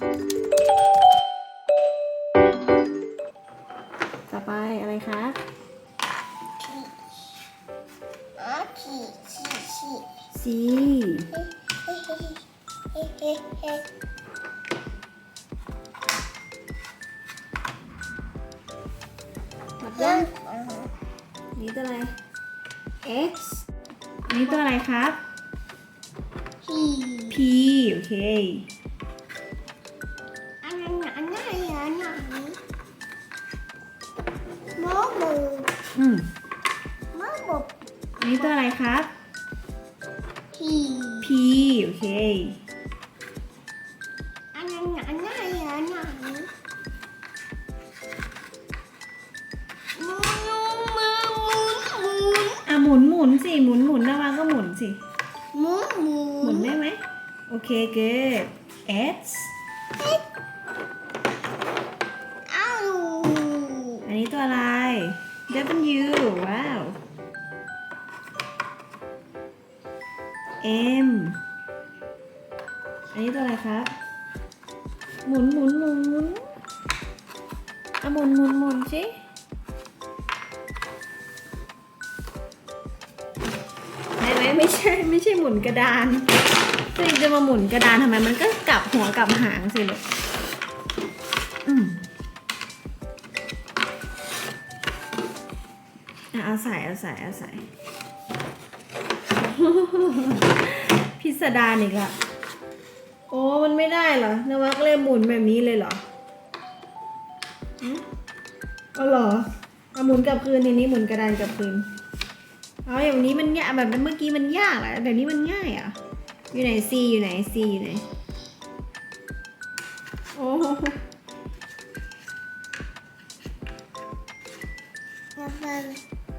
ต่อไปอะไรคะอ๋อขี่ขี่ขี่ C เฮ้เฮ้เฮ้เฮ้หมดยัยังงนี่ตัวอะไร X นี่ตัวอะไรครับขี่ P โอเค อืมโมโมนี่ตัวอะไรครับขี่ P โอเค อันนั้นอันนั้นอันนั้นมูมูมูมูอะหมุนหมุนสิหมุนหมุนนาวาก็หมุนสิมูมูหมุนได้ไหมโอเค good S อ้าวอันนี้ตัวอะไร W ว้าว M อันนี้ตัวอะไรครับ หมุนหมุนหมุนอะหมุนหมุนหมุนสิได้ไหมไม่ใช่ไม่ใช่หมุนกระดานตัวเองจะมาหมุนกระดานทำไมมันก็กลับหัวกลับหางสิลูกอืม เอาใส่เอาใส่เอาใส่พิสดารอีกละโอ้มันไม่ได้เหรอนวักเลยหมุนแบบนี้เลยเหรออืมเอาเหรอเอาหมุนกลับคืนทีนี้หมุนกระดานกลับคืนเอาอย่างนี้มันยากแบบเมื่อกี้มันยากแหละแบบนี้มันง่ายอะ อยู่ไหนซีอยู่ไหนซีอยู่ไหนโอ้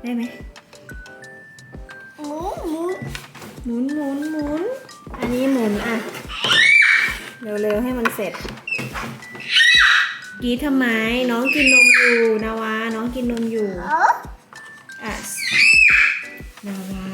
ได้ไหมมูมูหมุนหมุนหมุนอันนี้หมุนอะ เร็วๆให้มันเสร็จกรีดทำไม น้องกินนมอยู่นาวา น้องกินนมอยู่เอออะนาวา